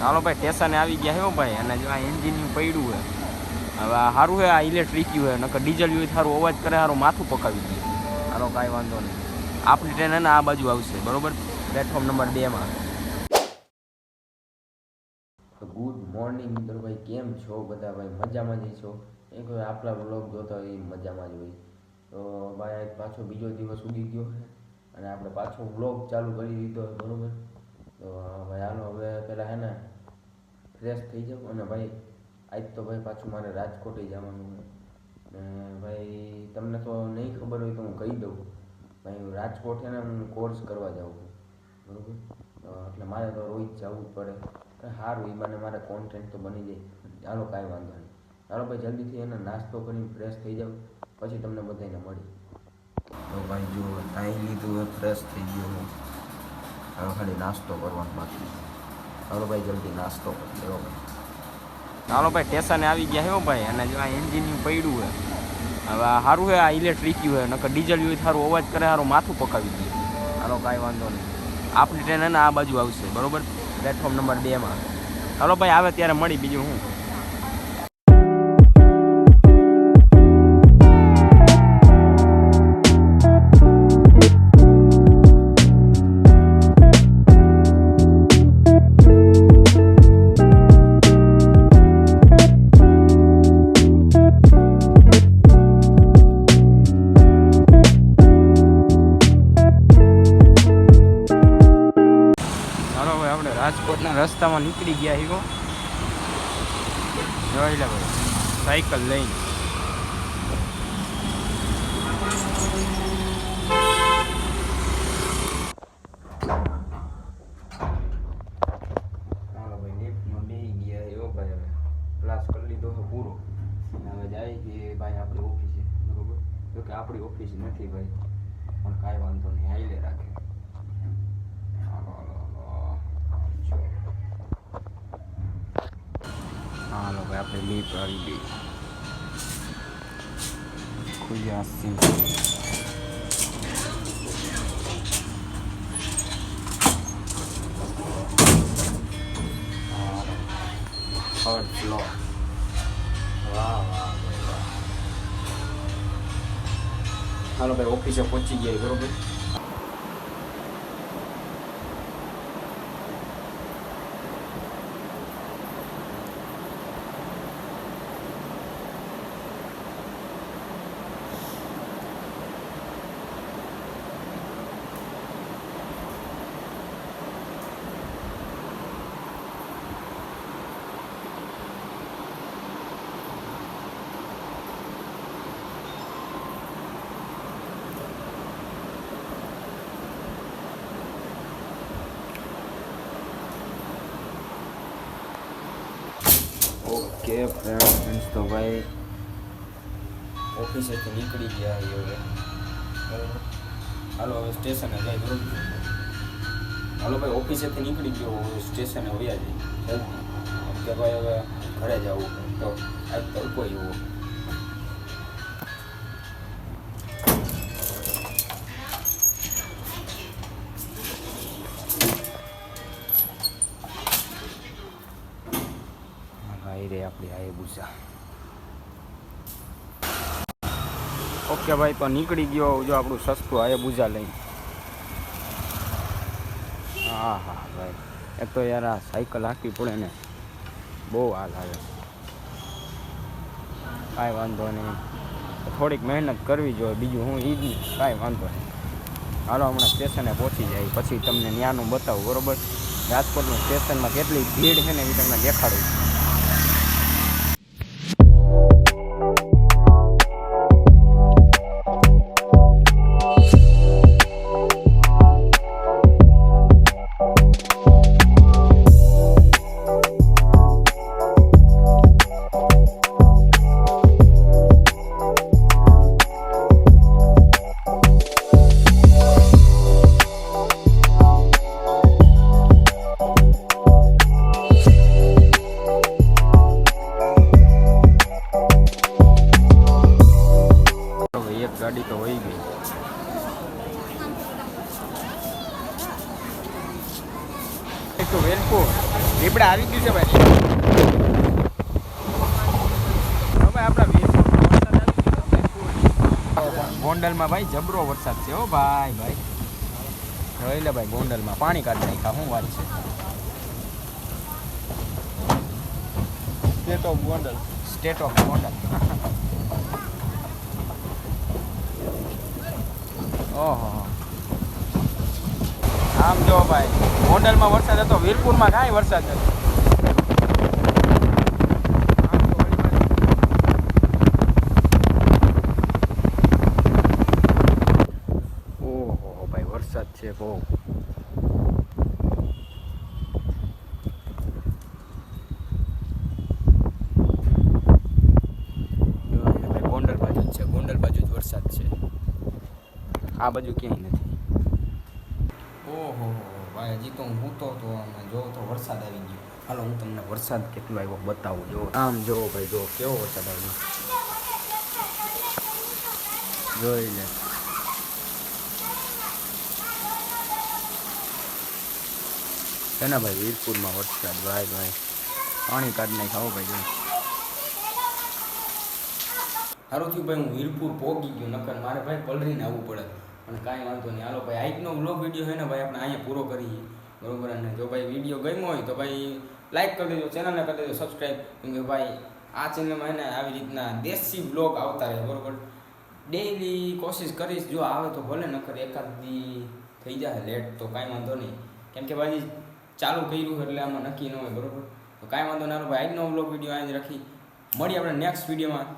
ચાલો ભાઈ, સ્ટેશને આવી ગયા હો ભાઈ, અને જો આ એન્જિન પડ્યું હોય હવે સારું છે આ ઇલેક્ટ્રિક છે નકર ડીઝલ યુ સારું અવાજ કરે સારું માથું પકાવી દે. હાલો, કાંઈ વાંધો નહીં. આપણી ટ્રેન હે ને આ બાજુ આવશે, બરોબર? પ્લેટફોર્મ નંબર બેમાં ગુડ મોર્નિંગ મિત્રો ભાઈ, કેમ છો બધા ભાઈ? મજામાં જ છો એ કોઈ આપણા બ્લોગ જોતા હોય એ મજામાં જ હોય. તો ભાઈ પાછો બીજો દિવસ ઉગી ગયો અને આપણે પાછો બ્લોગ ચાલુ કરી દીધો બરોબર? તો ભાઈ હાલો, હવે પહેલાં હે ને ફ્રેશ થઈ જાઉં અને ભાઈ, આજ તો ભાઈ પાછું મારે રાજકોટે જવાનું છે. અને ભાઈ, તમને તો નહીં ખબર હોય તો હું કહી દઉં. ભાઈ, હું રાજકોટ છે ને હું કોર્સ કરવા જાઉં છું. બરોબર? એટલે મારે તો રોજ જવું જ પડે. સારું એ બને મારે કોન્ટેન્ટ તો બની જાય. ચાલો કાંઈ વાંધો નહીં. ચાલો ભાઈ, જલ્દીથી એને નાસ્તો કરીને ફ્રેશ થઈ જાઉં. પછી તમને બધાને મળી તો ભાઈ જો ટાઈમ લીધું ફ્રેશ થઈ ગયો હું. હવે ખાલી નાસ્તો કરવાનો બાકી ચાલો ભાઈ જલ્દી નાસ્તો કરી લેવો ભાઈ. ચાલો ભાઈ સ્ટેશને આવી ગયા હો ભાઈ અને જો આ એન્જિન પડ્યું હોય. હવે સારું છે આ ઇલેક્ટ્રિક છે નકર ડીઝલ યુ સારું અવાજ કરે સારું માથું પકાવી દે. હાલો કાંઈ વાંધો નહીં. આપણી ટ્રેન હે ને આ બાજુ આવશે બરોબર? પ્લેટફોર્મ નંબર બેમાં ચાલો ભાઈ આવે ત્યારે મળી બીજું હું. રાજકોટના રસ્તામાં નીકળી ગયા હીરો જોઈ લે ભાઈ, સાયકલ લઈને. આપણી ઓફિસ નથી ભાઈ. પણ કાંઈ વાંધો નહીં, હાઈલે રાખે હાલો હાલો હાલો જો. હાલો ભાઈ આપણે લીપ આવી ગઈ ખુલ્યા સીમ થર્ડ ફ્લોર વાહ વાહ ભાઈ વાહ હાલો ભાઈ ઓફિસે પહોંચી ઓકે ફ્રેન્ડ્સ તો ભાઈ. ઓફિસેથી નીકળી ગયા હવે. હાલો, હવે સ્ટેશને જાય બરોબર હાલો ભાઈ ઓફિસેથી નીકળી ગયો, હવે સ્ટેશને વયા જઈ કે ભાઈ હવે ઘરે જવું તો આજ તડકો એવો આપણી હાઈબુસા ઓકે ભાઈ, તો નીકળી ગયો જો આપણું સસ્તું હાઈબુઝા લઈને. હા હા, ભાઈ. એ તો યાર આ સાયકલ હાંકવી પડે ને. બહુ હાલ આવે કાંઈ વાંધો નહીં. થોડીક મહેનત કરવી જોઈએ, બીજું હું ઈ જ કાંઈ વાંધો નહીં. હાલો, હમણાં સ્ટેશને પહોંચી જાય. પછી તમને ત્યાંનું બતાવું, બરોબર? રાજકોટનું સ્ટેશનમાં કેટલી ભીડ છે ને એ તમને દેખાડું. આવી ગયું છે ભાઈ. હવે આપણા. ગોંડલમાં ભાઈ જબરો વરસાદ છે હો ભાઈ ભાઈ. જોઈ લે ભાઈ ગોંડલમાં પાણી કાઢી નાખ્યા શું વાત છે? State of Gondal state of Gondal ઓહો આમ જો ભાઈ ગોંડલમાં વરસાદ હતો, વીરપુરમાં કાંઈ વરસાદ નથી વરસાદ છે બહુ. ગોંડલ બાજુ જ છે, ગોંડલ બાજુ જ વરસાદ છે. આ બાજુ ક્યાંય નથી. ભાઈ, હજી તો હું હૂતો તો જોવો તો વરસાદ આવી ગયો. હાલો, હું તમને વરસાદ કેટલો આવ્યો બતાવું. જો, આમ જોવો ભાઈ, જો, કેવો વરસાદ આવ્યો. જોઈ લે. છે ભાઈ, વીરપુરમાં વરસાદ. ભાઈ ભાઈ. પાણી કાઢ નાખ આવો ભાઈ, જો. સારું થયું ભાઈ, હું વીરપુર પોગી ગયો, નકર મારે ભાઈ પલરીને આવવું પડે. પણ કાંઈ વાંધો નહીં. હાલો ભાઈ, આજનો બ્લોગ વીડિયો છે ને ભાઈ, આપણે અહીંયા પૂરો કરીએ. બરોબર? અને જો ભાઈ વીડિયો ગમ્યો હોય તો ભાઈ લાઈક કરી દેજો ચેનલને કરી દેજો સબસ્ક્રાઈબ કેમ કે ભાઈ, આ ચેનલમાં એને આવી રીતના દેશી બ્લોગ આવતા રહે, બરોબર? ડેઈલી કોશિશ કરીશ, જો આવે તો ભલે, નકર એકાદ દી થઈ જાય લેટ તો કાંઈ વાંધો નહીં. કેમ કે ભાઈ, ચાલુ કર્યું એટલે આમાં નક્કી ન હોય, બરોબર? તો કાંઈ વાંધો ના ભાઈ, આજનો બ્લોગ વીડિયો અહીં રાખી મળીએ આપણે નેક્સ્ટ વિડીયોમાં